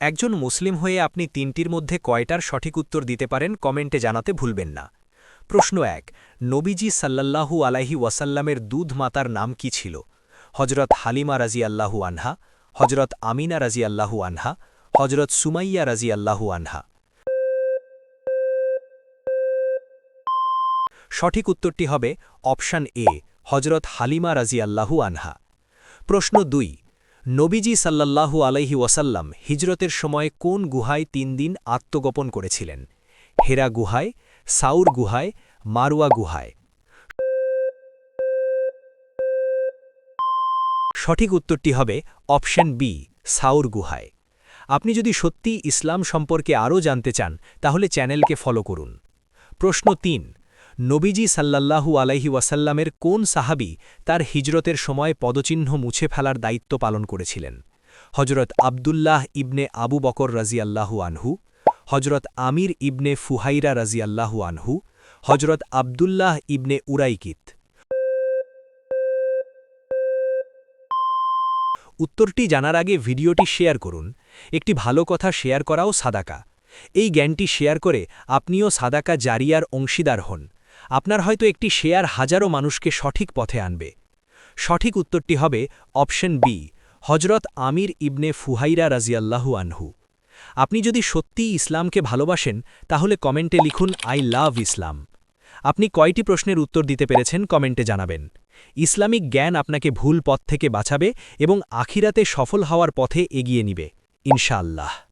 একজন মুসলিম হয়ে আপনি তিনটির মধ্যে কয়টার সঠিক উত্তর দিতে পারেন কমেন্টে জানাতে ভুলবেন না। প্রশ্ন এক, নবীজি সাল্লাল্লাহু আলাইহি ওয়াসাল্লামের দুধ মাতার নাম কি ছিল? হজরত হালিমা রাজি আল্লাহু আনহা হজরত আমিনা রাজি আল্লাহু আনহা হজরত সুমাইয়া রাজি আল্লাহু আনহা। সঠিক উত্তরটি হবে অপশান এ হজরত হালিমা রাজি আল্লাহু আনহা। প্রশ্ন দুই নবীজি সাল্লাল্লাহু আলাইহি ওয়াসাল্লাম হিজরতের সময় কোন গুহায় তিন দিন আত্মগোপন করেছিলেন? হেরা গুহায়, সাউর গুহায় মারুয়া গুহায়? সঠিক উত্তরটি হবে অপশন বি, সাউর গুহায়। আপনি যদি সত্যি ইসলাম সম্পর্কে আরও জানতে চান, তাহলে চ্যানেলকে ফলো করুন। প্রশ্ন তিন নবীজি সাল্লাল্লাহু আলাইহি ওয়াসাল্লামের কোন সাহাবি তার হিজরতের সময় পদচিহ্ন মুছে ফেলার দায়িত্ব পালন করেছিলেন? হজরত আবদুল্লাহ ইবনে আবু বকর রাজিয়াল্লাহু আনহু হজরত আমির ইবনে ফুহাইরা রাজিয়াল্লাহু আনহু হজরত আবদুল্লাহ ইবনে উরাইকিত। উত্তরটি জানার আগে ভিডিওটি শেয়ার করুন, একটি ভালো কথা শেয়ার করাও সাদাকা। এই জ্ঞানটি শেয়ার করে আপনিও সাদাকা জারিয়ার অংশীদার হন। আপনার হয়তো একটি শেয়ার হাজারো মানুষকে সঠিক পথে আনবে। সঠিক উত্তরটি হবে অপশন বি হজরত আমির ইবনে ফুহাইরা রাজিয়াল্লাহু আনহু। আপনি যদি সত্যিই ইসলামকে ভালোবাসেন, তাহলে কমেন্টে লিখুন, আই লাভ ইসলাম। আপনি কয়টি প্রশ্নের উত্তর দিতে পেরেছেন কমেন্টে জানাবেন। ইসলামিক জ্ঞান আপনাকে ভুল পথ থেকে বাঁচাবে এবং আখিরাতে সফল হওয়ার পথে এগিয়ে নিবে। ইনশাআল্লাহ।